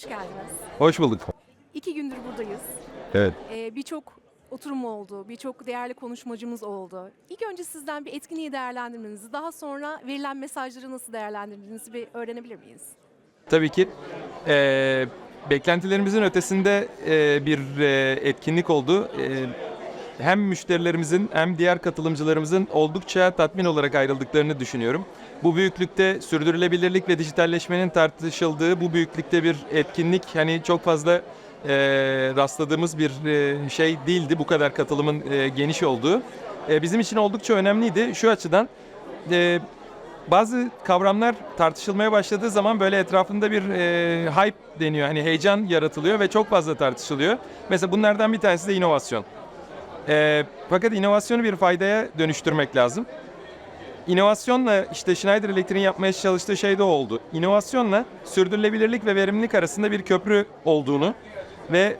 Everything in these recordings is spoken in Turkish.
hoş geldiniz. Hoş bulduk. İki gündür buradayız. Evet. Ee, birçok oturum oldu, birçok değerli konuşmacımız oldu. İlk önce sizden bir etkinliği değerlendirmenizi, daha sonra verilen mesajları nasıl değerlendirdiğinizi bir öğrenebilir miyiz? Tabii ki eee, beklentilerimizin ötesinde eee, bir eee, etkinlik oldu. Eee, hem müşterilerimizin hem diğer katılımcılarımızın oldukça tatmin olarak ayrıldıklarını düşünüyorum. Bu büyüklükte sürdürülebilirlik ve dijitalleşmenin tartışıldığı bu büyüklükte bir etkinlik hani çok fazla eee, rastladığımız bir eee, şey değildi. Bu kadar katılımın eee, geniş olduğu. Eee, bizim için oldukça önemliydi şu açıdan. eee, bazı kavramlar tartışılmaya başladığı zaman böyle etrafında bir e, hype deniyor. Hani heyecan yaratılıyor ve çok fazla tartışılıyor. Mesela bunlardan bir tanesi de inovasyon. E, fakat inovasyonu bir faydaya dönüştürmek lazım. İnovasyonla işte Schneider Electric'in yapmaya çalıştığı şey de oldu. İnovasyonla sürdürülebilirlik ve verimlilik arasında bir köprü olduğunu ve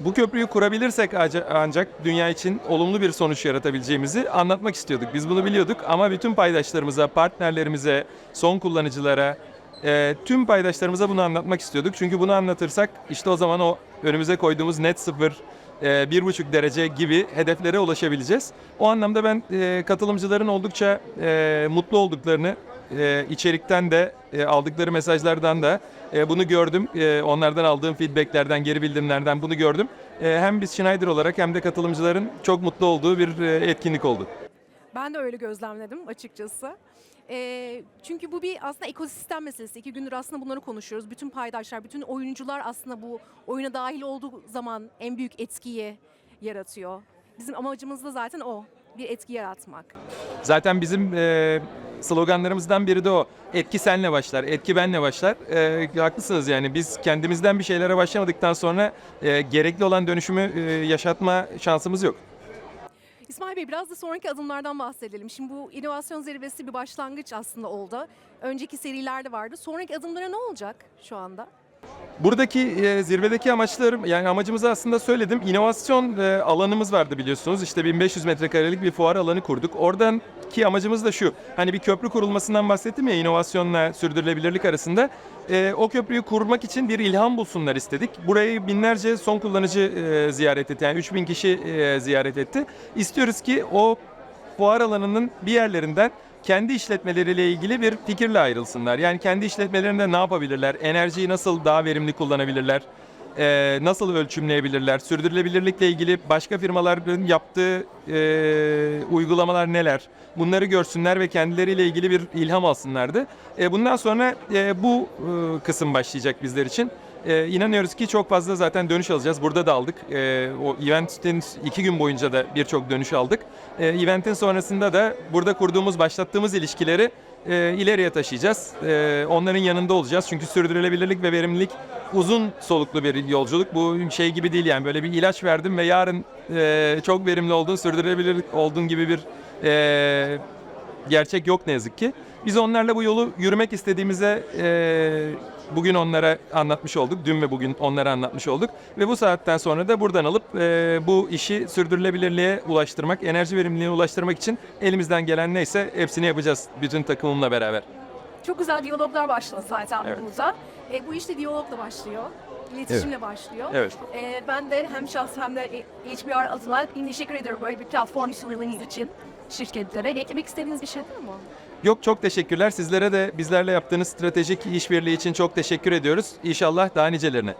bu köprüyü kurabilirsek ancak dünya için olumlu bir sonuç yaratabileceğimizi anlatmak istiyorduk. Biz bunu biliyorduk ama bütün paydaşlarımıza, partnerlerimize, son kullanıcılara, e, tüm paydaşlarımıza bunu anlatmak istiyorduk. Çünkü bunu anlatırsak işte o zaman o önümüze koyduğumuz net sıfır, bir buçuk derece gibi hedeflere ulaşabileceğiz. O anlamda ben e, katılımcıların oldukça e, mutlu olduklarını e, içerikten de e, aldıkları mesajlardan da e, bunu gördüm. E, onlardan aldığım feedbacklerden, geri bildirimlerden bunu gördüm. E, hem biz Schneider olarak hem de katılımcıların çok mutlu olduğu bir e, etkinlik oldu. Ben de öyle gözlemledim açıkçası. Ee, çünkü bu bir aslında ekosistem meselesi. İki gündür aslında bunları konuşuyoruz. Bütün paydaşlar, bütün oyuncular aslında bu oyuna dahil olduğu zaman en büyük etkiyi yaratıyor. Bizim amacımız da zaten o. Bir etki yaratmak. Zaten bizim e, sloganlarımızdan biri de o. Etki senle başlar, etki benle başlar. E, haklısınız yani biz kendimizden bir şeylere başlamadıktan sonra e, gerekli olan dönüşümü e, yaşatma şansımız yok. İsmail Bey biraz da sonraki adımlardan bahsedelim. Şimdi bu inovasyon zirvesi bir başlangıç aslında oldu. Önceki serilerde vardı. Sonraki adımlara ne olacak şu anda? Buradaki e, zirvedeki amaçlarım yani amacımızı aslında söyledim. İnovasyon e, alanımız vardı biliyorsunuz. İşte 1500 metrekarelik bir fuar alanı kurduk. Oradan ki amacımız da şu. Hani bir köprü kurulmasından bahsettim ya inovasyonla sürdürülebilirlik arasında. E, o köprüyü kurmak için bir ilham bulsunlar istedik. Burayı binlerce son kullanıcı e, ziyaret etti. Yani 3000 kişi e, ziyaret etti. İstiyoruz ki o fuar alanının bir yerlerinden kendi işletmeleriyle ilgili bir fikirle ayrılsınlar. Yani kendi işletmelerinde ne yapabilirler? Enerjiyi nasıl daha verimli kullanabilirler? Ee, nasıl ölçümleyebilirler? Sürdürülebilirlikle ilgili başka firmaların yaptığı e, uygulamalar neler? Bunları görsünler ve kendileriyle ilgili bir ilham alsınlardı. E, bundan sonra e, bu kısım başlayacak bizler için. E, inanıyoruz ki çok fazla zaten dönüş alacağız. Burada da aldık. E, o eventin iki gün boyunca da birçok dönüş aldık. E, eventin sonrasında da burada kurduğumuz, başlattığımız ilişkileri e, ileriye taşıyacağız. E, onların yanında olacağız. Çünkü sürdürülebilirlik ve verimlilik uzun soluklu bir yolculuk. Bu şey gibi değil yani böyle bir ilaç verdim ve yarın e, çok verimli olduğun, sürdürülebilir olduğun gibi bir e, gerçek yok ne yazık ki. Biz onlarla bu yolu yürümek istediğimize e, bugün onlara anlatmış olduk. Dün ve bugün onlara anlatmış olduk. Ve bu saatten sonra da buradan alıp e, bu işi sürdürülebilirliğe ulaştırmak, enerji verimliliğine ulaştırmak için elimizden gelen neyse hepsini yapacağız bütün takımımla beraber. Çok güzel diyaloglar başladı zaten Evet. burada. E, bu işte diyalogla başlıyor. İletişimle başlıyor. Evet. E, ben de hem şahs hem de HBR adına teşekkür ederim böyle bir platform sunduğunuz için şirketlere. Eklemek istediğiniz bir şey var mı? Yok çok teşekkürler. Sizlere de bizlerle yaptığınız stratejik işbirliği için çok teşekkür ediyoruz. İnşallah daha nicelerine.